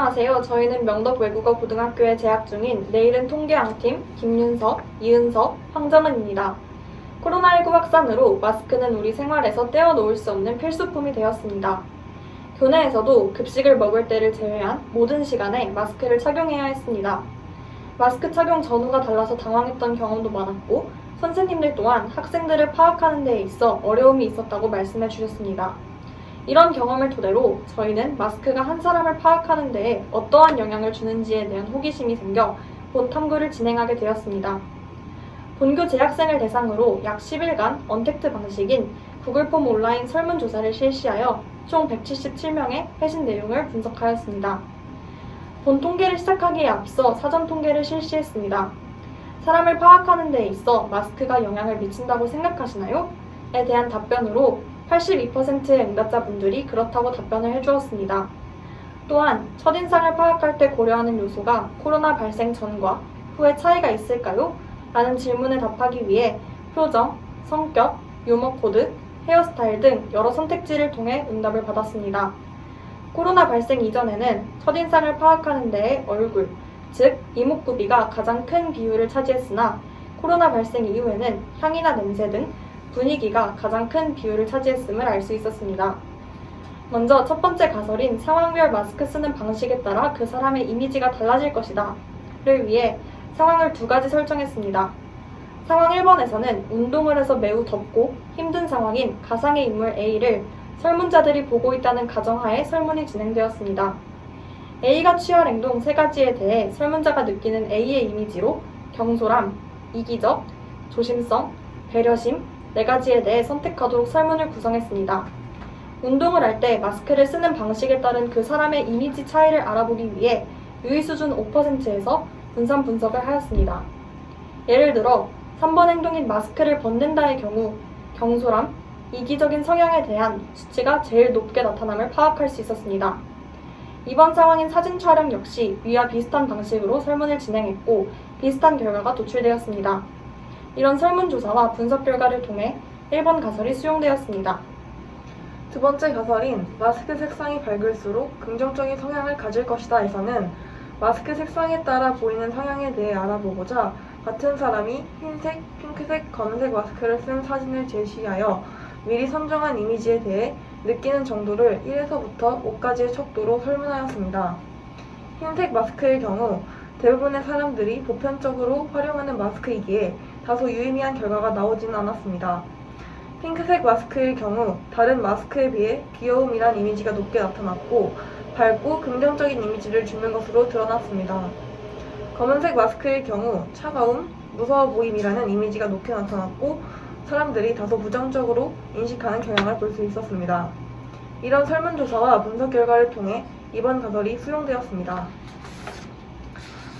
저희는 명덕 외국어 고등학교에 재학 중인 내일은 통계왕팀 김윤석, 이은석, 황정은입니다. 코로나19 확산으로 마스크는 우리 생활에서 떼어놓을 수 없는 필수품이 되었습니다. 교내에서도 급식을 먹을 때를 제외한 모든 시간에 마스크를 착용해야 했습니다. 마스크 착용 전후가 달라서 당황했던 경험도 많았고 선생님들 또한 학생들을 파악하는 데에 있어 어려움이 있었다고 말씀해 주셨습니다. 이런 경험을 토대로 저희는 마스크가 한 사람을 파악하는 데에 어떠한 영향을 주는지에 대한 호기심이 생겨 본 탐구를 진행하게 되었습니다. 본교 재학생을 대상으로 약 10일간 언택트 방식인 구글폼 온라인 설문조사를 실시하여 총 177명의 회신 내용을 분석하였습니다. 본 통계를 시작하기에 앞서 사전 통계를 실시했습니다. 사람을 파악하는 데 있어 마스크가 영향을 미친다고 생각하시나요? 에 대한 답변으로 82%의 응답자분들이 그렇다고 답변을 해주었습니다. 또한 첫인상을 파악할 때 고려하는 요소가 코로나 발생 전과 후의 차이가 있을까요? 라는 질문에 답하기 위해 표정, 성격, 유머 코드, 헤어스타일 등 여러 선택지를 통해 응답을 받았습니다. 코로나 발생 이전에는 첫인상을 파악하는 데에 얼굴, 즉 이목구비가 가장 큰 비율을 차지했으나 코로나 발생 이후에는 향이나 냄새 등 분위기가 가장 큰 비율을 차지했음을 알 수 있었습니다. 먼저 첫 번째 가설인 상황별 마스크 쓰는 방식에 따라 그 사람의 이미지가 달라질 것이다. 를 위해 상황을 두 가지 설정했습니다. 상황 1번에서는 운동을 해서 매우 덥고 힘든 상황인 가상의 인물 A를 설문자들이 보고 있다는 가정하에 설문이 진행되었습니다. A가 취할 행동 세 가지에 대해 설문자가 느끼는 A의 이미지로 경솔함, 이기적, 조심성, 배려심 네 가지에 대해 선택하도록 설문을 구성했습니다. 운동을 할 때 마스크를 쓰는 방식에 따른 그 사람의 이미지 차이를 알아보기 위해 유의 수준 5%에서 분산 분석을 하였습니다. 예를 들어 3번 행동인 마스크를 벗는다의 경우 경솔함, 이기적인 성향에 대한 수치가 제일 높게 나타남을 파악할 수 있었습니다. 이번 상황인 사진 촬영 역시 위와 비슷한 방식으로 설문을 진행했고 비슷한 결과가 도출되었습니다. 이런 설문조사와 분석 결과를 통해 1번 가설이 수용되었습니다. 두 번째 가설인 마스크 색상이 밝을수록 긍정적인 성향을 가질 것이다에서는 마스크 색상에 따라 보이는 성향에 대해 알아보고자 같은 사람이 흰색, 핑크색, 검은색 마스크를 쓴 사진을 제시하여 미리 선정한 이미지에 대해 느끼는 정도를 1에서부터 5까지의 척도로 설문하였습니다. 흰색 마스크의 경우 대부분의 사람들이 보편적으로 활용하는 마스크이기에 다소 유의미한 결과가 나오지는 않았습니다. 핑크색 마스크의 경우 다른 마스크에 비해 귀여움이란 이미지가 높게 나타났고 밝고 긍정적인 이미지를 주는 것으로 드러났습니다. 검은색 마스크의 경우 차가움, 무서워 보임이라는 이미지가 높게 나타났고 사람들이 다소 부정적으로 인식하는 경향을 볼 수 있었습니다. 이런 설문조사와 분석 결과를 통해 이번 가설이 수용되었습니다.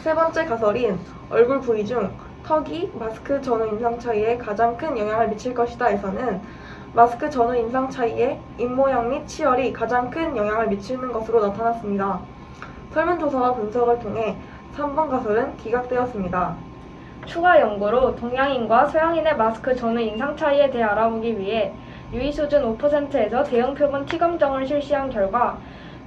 세 번째 가설인 얼굴 부위 중 턱이 마스크 전후 인상 차이에 가장 큰 영향을 미칠 것이다에서는 마스크 전후 인상 차이에 입모양 및 치열이 가장 큰 영향을 미치는 것으로 나타났습니다. 설문조사와 분석을 통해 3번 가설은 기각되었습니다. 추가 연구로 동양인과 서양인의 마스크 전후 인상 차이에 대해 알아보기 위해 유의 수준 5%에서 대형 표본 T검정을 실시한 결과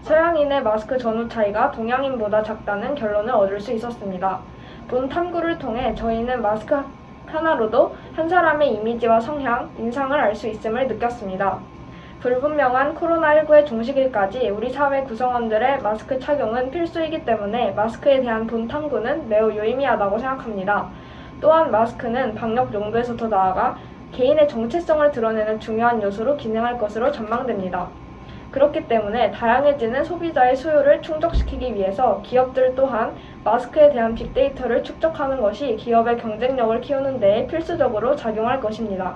서양인의 마스크 전후 차이가 동양인보다 작다는 결론을 얻을 수 있었습니다. 본 탐구를 통해 저희는 마스크 하나로도 한 사람의 이미지와 성향, 인상을 알 수 있음을 느꼈습니다. 불분명한 코로나19의 종식일까지 우리 사회 구성원들의 마스크 착용은 필수이기 때문에 마스크에 대한 본 탐구는 매우 유의미하다고 생각합니다. 또한 마스크는 방역 용도에서 더 나아가 개인의 정체성을 드러내는 중요한 요소로 기능할 것으로 전망됩니다. 그렇기 때문에 다양해지는 소비자의 수요를 충족시키기 위해서 기업들 또한 마스크에 대한 빅데이터를 축적하는 것이 기업의 경쟁력을 키우는 데 필수적으로 작용할 것입니다.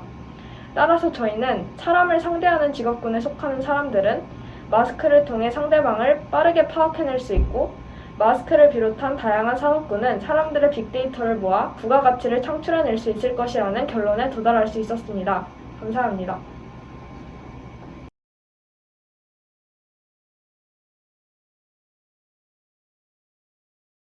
따라서 저희는 사람을 상대하는 직업군에 속하는 사람들은 마스크를 통해 상대방을 빠르게 파악해낼 수 있고 마스크를 비롯한 다양한 산업군은 사람들의 빅데이터를 모아 부가가치를 창출해낼 수 있을 것이라는 결론에 도달할 수 있었습니다. 감사합니다.